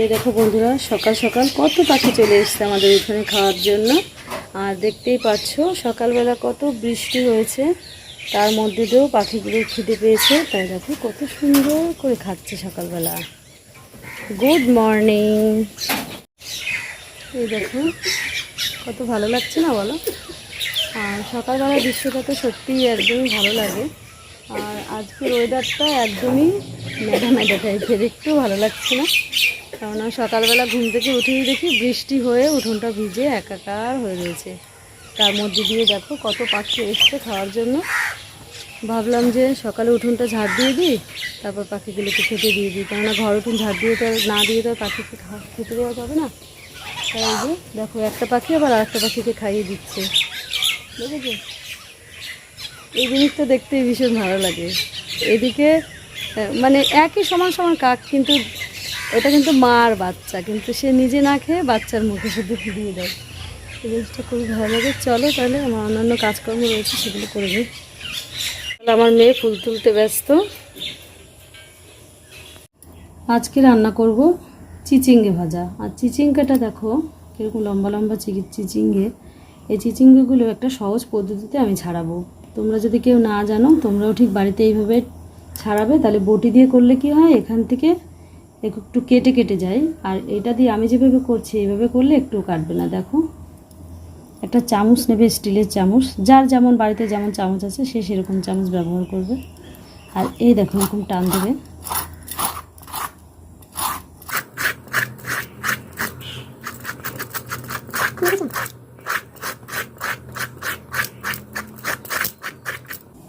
এই দেখো বন্ধুরা, সকাল সকাল কত পাখি চলে এসছে আমাদের এখানে খাওয়ার জন্য। আর দেখতেই পাচ্ছ, সকালবেলা কত বৃষ্টি হয়েছে, তার মধ্যে দিয়েও পাখিগুলো খিদে পেয়েছে। তাই দেখো কত সুন্দর করে খাচ্ছে সকালবেলা। গুড মর্নিং এই দেখো, কত ভালো লাগছে না বলো? আর সকালবেলা দৃশ্যটা তো সত্যিই একদমই ভালো লাগে। আর আজকের ওয়েদারটা একদমই মেঘা মেঘা টাইপের একটু ভালো লাগছে না? কেননা সকালবেলা ঘুম থেকে উঠেই দেখি বৃষ্টি হয়ে উঠোনটা ভিজে একাকার হয়ে রয়েছে। তার মধ্যে দিয়ে দেখো কত পাখি এসছে খাওয়ার জন্য। ভাবলাম যে সকালে উঠোনটা ঝাড় দিয়ে দিই, তারপর পাখিগুলোকে খেতে দিয়ে দিই। কেননা ঘর উঠুন ঝাড় দিয়ে তো না দিয়ে তো পাখিকে খেতে দেওয়া যাবে না। তাই যে দেখো একটা পাখি আবার আরেকটা পাখিকে খাইয়ে দিচ্ছে। দেখেছ? এই জিনিসটা দেখতে ভীষণ ভালো লাগে। এদিকে মানে একই সমান সমান কাক, কিন্তু এটা কিন্তু মার বাচ্চা, কিন্তু সে নিজে না খেয়ে বাচ্চার মুখে শুধু দিয়ে দেয়। এই জিনিসটা খুবই ভালো লাগে। চলো তাহলে আমার অন্যান্য কাজকর্ম রয়েছে, সেগুলো করে নিই। তাহলে আমার মেয়ে ফুল তুলতে ব্যস্ত। আজকে রান্না করব চিচিঙ্গে ভাজা। আর চিচিঙ্গেটা দেখো, কীরকম লম্বা লম্বা চিচিঙ্গে। এই চিচিঙ্গেগুলো একটা সহজ পদ্ধতিতে আমি ছাড়াবো। তোমরা যদি কেউ না জানো, তোমরাও ঠিক বাড়িতে এইভাবে ছাড়াবে। তাহলে বটি দিয়ে করলে কি হয়? এখান থেকে একটু কেটে কেটে যায়। আর এটা দিয়ে আমি যেভাবে করছি এইভাবে করলে একটু কাটবে না, দেখো। একটা চামচ নেবে, স্টিলের চামচ। যার যেমন বাড়িতে যেমন চামচ আছে, সে সেরকম চামচ ব্যবহার করবে। আর এই দেখো, এরকম টান দেবে।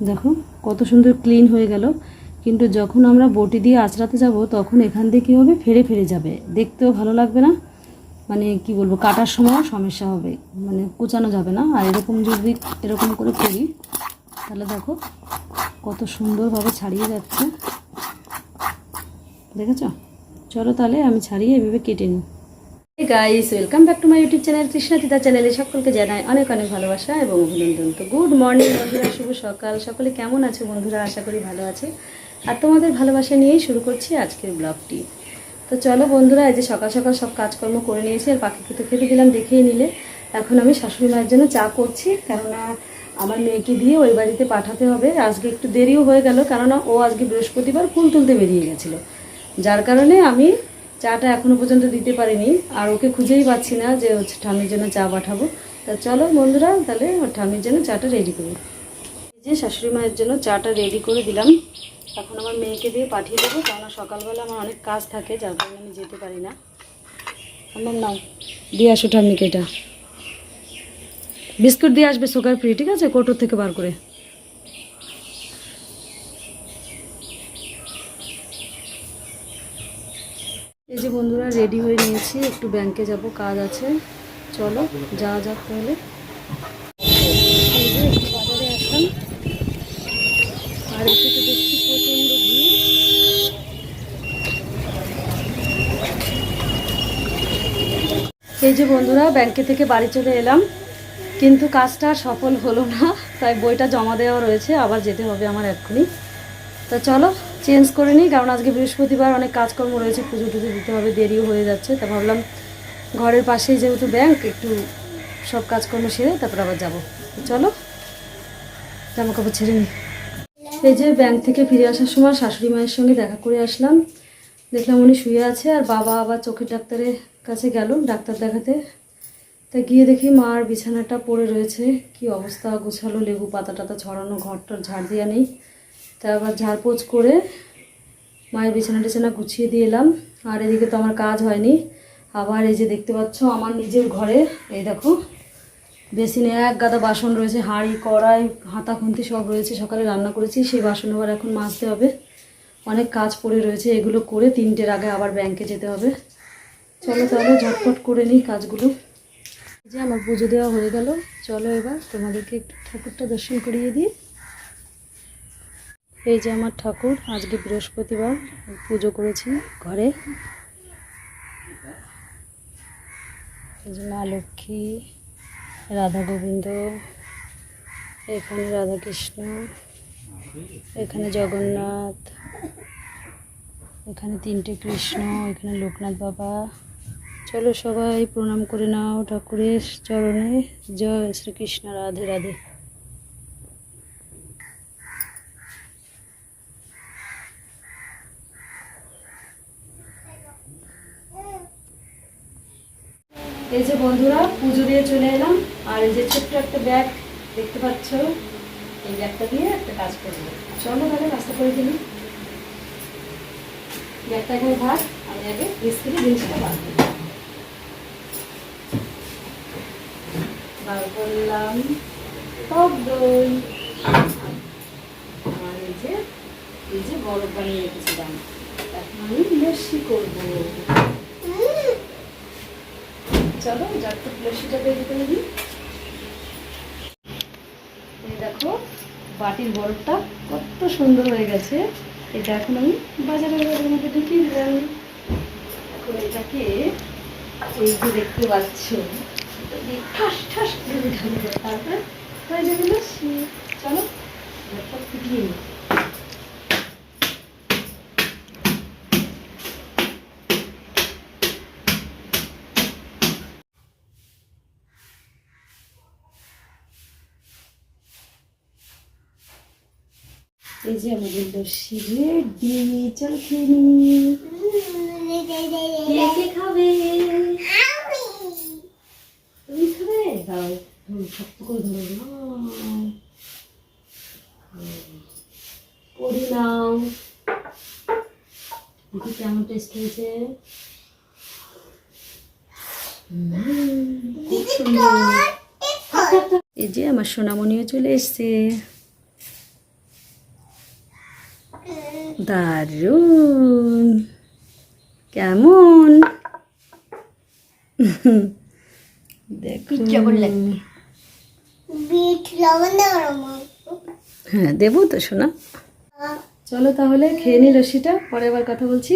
দেখো, কত সুন্দর ক্লিন হয়ে গেল। কিন্তু যখন আমরা বটি দিয়ে আঁচড়াতে যাব, তখন এখান দিয়ে কী হবে ফেরে ফেরে যাবে? দেখতেও ভালো লাগবে না? মানে কি বলব, কাটার সময় সমস্যা হবে মানে কুচানো যাবে না। আর এরকম যদি এরকম করে করি, তাহলে দেখো কত সুন্দরভাবে ছাড়িয়ে যাচ্ছে। দেখেছ? চলো তাহলে আমি ছাড়িয়ে এভাবে কেটে নিই। Guys welcome back to my YouTube channel Krishna Tita চ্যানেলে সকলকে জানাই অনেক অনেক ভালোবাসা এবং অভিনন্দন। তো গুড মর্নিং বন্ধুরা, শুভ সকাল। সকলে কেমন আছো বন্ধুরা? আশা করি ভালো আছে। আর তোমাদের ভালোবাসা নিয়েই শুরু করছি আজকের ব্লগটি। তো চলো বন্ধুরা, এই যে সকাল সকাল সব কাজকর্ম করে নিয়েছি, আর পাখিকে তো খেতে দিলাম, দেখেই নিলে। এখন আমি শাশুড়ি মায়ের জন্য চা করছি, কেননা আমার মেয়েকে দিয়ে ওই বাড়িতে পাঠাতে হবে। আজকে একটু দেরিও হয়ে গেল, কেননা ও আজকে বৃহস্পতিবার ফুল তুলতে বেরিয়ে গেছিল। যার কারণে আমি চাটা এখনও পর্যন্ত দিতে পারিনি, আর ওকে খুঁজেই পাচ্ছি না যে হচ্ছে ঠামির জন্য চা পাঠাবো। তা চলো বন্ধুরা, তাহলে ঠামির জন্য চাটা রেডি করি। যে শাশুড়ি মায়ের জন্য চাটা রেডি করে দিলাম। এখন আমার মেয়েকে দিয়ে পাঠিয়ে দেবো। কেননা সকালবেলা আমার অনেক কাজ থাকে, যার কারণে আমি যেতে পারি না। আমার নাও, দিয়ে আসো ঠাম্মিকে এটা। বিস্কুট দিয়ে আসবে সুগার ফ্রি ঠিক আছে? কোটোর থেকে বার করে। এই যে বন্ধুরা রেডি হয়ে নিয়েছি। একটু ব্যাংকে যাব, কাজ আছে। চলো, যাওয়া যাক তাহলে এই যে একটু বাজারে আসলাম আর এসে তো দেখছি প্রচণ্ড ভিড় এই যে বন্ধুরা, ব্যাংকে থেকে বাড়ি চলে এলাম। কিন্তু কাজটা সফল হলো না, তাই বইটা জমা দেওয়া রয়েছে, আবার যেতে হবে আমার এক্ষুনি। তো চলো, চেঞ্জ করে নিই, কারণ আজকে বৃহস্পতিবার অনেক কাজকর্ম রয়েছে, পুজো টুজো দিতে হবে, দেরিও হয়ে যাচ্ছে। তা ভাবলাম, ঘরের পাশেই যেহেতু ব্যাংক, একটু সব কাজকর্ম সেরে তারপর আবার যাব। চলো জামা কাপড় ছেড়ে নিই। এই যে ব্যাংক থেকে ফিরে আসার সময় শাশুড়ি মায়ের সঙ্গে দেখা করে আসলাম। দেখলাম উনি শুয়ে আছে, আর বাবা আবার চোখের ডাক্তারের কাছে গেল ডাক্তার দেখাতে। তা গিয়ে দেখি মার বিছানাটা পড়ে রয়েছে। কি অবস্থা? গোছালো লেবু পাতা টাতা ছড়ানো ঘরটার ঝাড় দেওয়া নেই। তা আবার ঝাড়পোছ করে মায়ের বিছানা টিছানা গুছিয়ে দিয়ে এলাম। আর এদিকে তো আমার কাজ হয়নি। আবার এই যে দেখতে পাচ্ছ আমার নিজের ঘরে, এই দেখো, বেসিনে এক গাদা বাসন রয়েছে, হাঁড়ি, কড়াই, হাতা, খুন্তি সব রয়েছে, সকালে রান্না করেছি, সেই বাসন আবার এখন মাজতে হবে। অনেক কাজ পড়ে রয়েছে, এগুলো করে তিনটের আগে আবার ব্যাংকে যেতে হবে। চলো তাহলে ঝটপট করে নিই কাজগুলো। যে আমার পুজো দেওয়া হয়ে গেল। চলো এবার তোমাদেরকে একটু ঠাকুরটা দর্শন করিয়ে দিই। এই যে আমার ঠাকুর, আজকে বৃহস্পতিবার পুজো করেছি ঘরে। মা লক্ষ্মী, রাধা গোবিন্দ, এখানে রাধাকৃষ্ণ এখানে জগন্নাথ, এখানে তিনটে কৃষ্ণ, এখানে লোকনাথ বাবা। চলো সবাই প্রণাম করে নাও ঠাকুরের চরণে। জয় শ্রীকৃষ্ণ, রাধে রাধে। এই যে বন্ধুরা, পুজো দিয়ে চলে এলাম। আর এই যে ছোট্ট একটা ব্যাগ দেখতে পাচ্ছ, এই ব্যাগটা দিয়ে একটা কাজ করব। চলো তাহলে কাজটা করে দিলি ব্যাগটা এখানে থাক আমি আগে মিস্ত্রি জিনিসটা বার বার করলাম টক দই আর এই যে এই যে বরফ বানিয়ে রেখেছিলাম এখন আমি লস্যি করব। চলো যাতে লস্যিটা তৈরি করে দিই এই দেখো, বাটির বরফটা কত সুন্দর হয়ে গেছে। এটা এখন আমি বাজারের বাজারের মধ্যে ঢুকিয়ে দিলাম। এখন এটাকে এই যে দেখতে পাচ্ছ ঠাস ঠাস করে হয়ে এই যে আমাদের লস্যি রেডি চলো খেয়ে খাবে তুমি খাবে দাও ধরো শক্ত করে ধরো পড়ি নাও। দেখি কেমন টেস্ট হয়েছে? খুব সুন্দর। এই যে আমার সোনামণিও চলে এসছে। দারুণ। কেমন? হ্যাঁ দেবো তো শোনা চলো তাহলে খেয়ে নি লস্যিটা পরে আবার কথা বলছি।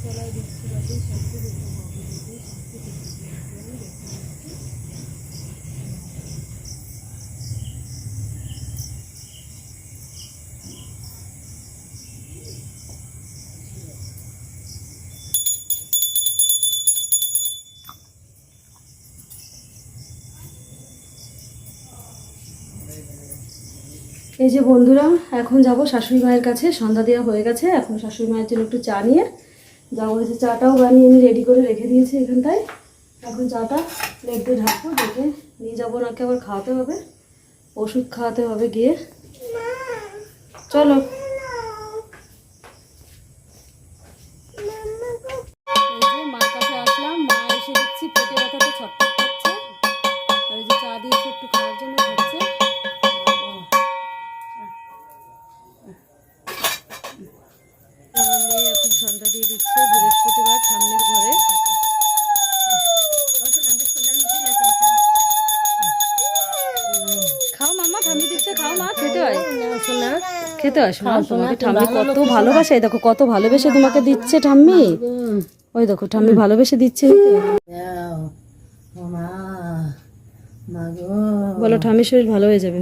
এই যে বন্ধুরা, এখন যাব শাশুড়ি মায়ের কাছে, সন্ধ্যা দেওয়া হয়ে গেছে, এখন শাশুড়ি মায়ের জন্য একটু চা নিয়ে যাব হচ্ছে চাটাও বানিয়ে আমি রেডি করে রেখে দিয়েছি এখানটায়। এখন চাটা প্লেট দিয়ে ঢাকবো ডেকে নিয়ে যাব, ওনাকে আবার খাওয়াতে হবে। ওষুধ খাওয়াতে হবে গিয়ে। চলো। সন্ধ্যা দিয়ে দিচ্ছে বৃহস্পতিবার ঠাম্মির ঘরে। খাও মামা ঠাম্মি দিচ্ছে খাও মা খেতে হয়? খেতে হয় শোনা তোমাকে ঠাম্মি কত ভালোবাসে দেখো কত ভালোবেসে তোমাকে দিচ্ছে ঠাম্মি। ওই দেখো ঠাম্মি ভালোবেসে দিচ্ছে। বলো ঠাম্মির শরীর ভালো হয়ে যাবে।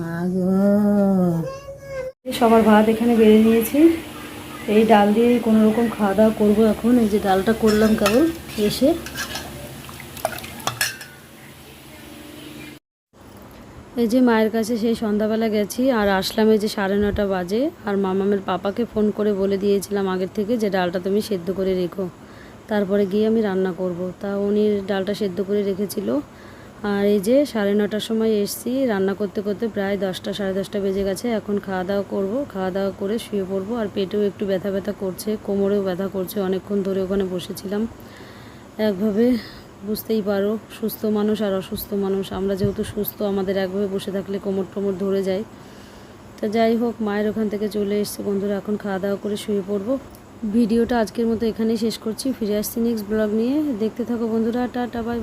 মাগো সবার ভাত এখানে বেড়ে নিয়েছি। এই ডাল দিয়ে কোনো রকম খাওয়া দাওয়া করব এখন। এই যে ডালটা করলাম কেবল এসে। এই যে মায়ের কাছে সেই সন্ধ্যাবেলা গেছি আর আসলাম এই যে সাড়ে নটা বাজে। আর মামামের পাপাকে ফোন করে বলে দিয়েছিলাম আগের থেকে যে ডালটা তুমি সেদ্ধ করে রেখো। তারপরে গিয়ে আমি রান্না করব। তা উনি ডালটা সেদ্ধ করে রেখেছিল। আর এই যে সাড়ে নটার সময় এসছি, রান্না করতে করতে প্রায় দশটা, সাড়ে দশটা বেজে গেছে। এখন খাওয়া দাওয়া করব, খাওয়া দাওয়া করে শুয়ে পড়ব। আর পেটেও একটু ব্যথা ব্যথা করছে, কোমরেও ব্যথা করছে। অনেকক্ষণ ধরে ওখানে বসেছিলাম। একভাবে বুঝতেই পারো, সুস্থ মানুষ আর অসুস্থ মানুষ। আমরা যেহেতু সুস্থ, আমাদের একভাবে বসে থাকলে কোমর টোমর ধরে যায়। তো যাই হোক, মায়ের ওখান থেকে চলে এসছে বন্ধুরা। এখন খাওয়া দাওয়া করে শুয়ে পড়ব। ভিডিওটা আজকের মতো এখানেই শেষ করছি। ফিরে আসছি নেক্সট ব্লগ নিয়ে। দেখতে থাকো বন্ধুরা। Tata bye